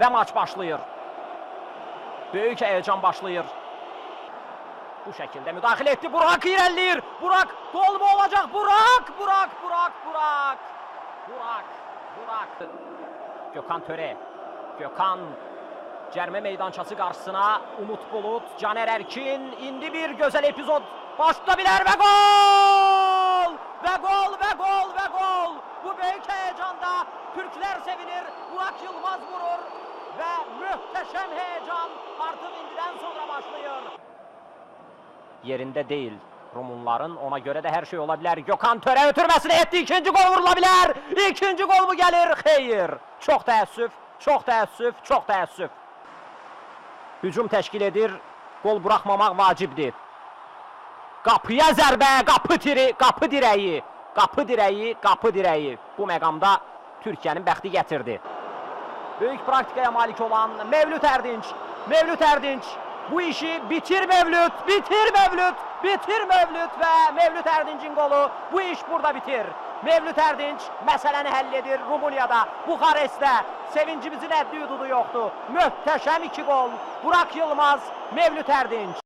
ve maç başlayır. Büyük heyecan başlayır. Bu şekilde müdahale etti. Burak ilerleyir. Burak gol mu olacak? Burak, Burak, Burak, Burak. Burak, Burak. Gökhan Töre. Gökhan Cərmə meydançası qarşısına Umut Bulut, Caner Erkin indi bir gözəl epizod başlada bilər və gol! Və gol, və gol, və gol! Bu böyük həyəcanda Türklər sevinir, Burak Yılmaz vurur möhtəşəm heyecan artıq indidən sonra başlayır. Yerində deyil Rumunların ona göre de her şey olabilir. Gökhan Töre ötürmesine etti. ikinci gol vurulabilir. İkinci gol mu gelir? Hayır. Çok təəssüf, çok təəssüf, çok təəssüf. Hücum təşkil edir. Gol buraxmamaq vacibdir. Qapıya zərbə, qapı tiri, qapı dirəyi. Qapı dirəyi, qapı dirəyi. Bu məqamda Türkiyənin bəxti gətirdi. Böyük praktikaya malik olan Mevlüt Erdinç. Mevlüt Erdinç bu işi bitir Mevlüt, bitir Mevlüt, bitir Mevlüt ve Mevlüt Erdinç'in golü bu iş burada bitir. Mevlüt Erdinç məsələni həll edir Rumuniyada, Buxarestdə. Sevincimizin həddi hududu yoxdur. Möhtəşəm iki gol. Burak Yılmaz, Mevlüt Erdinç.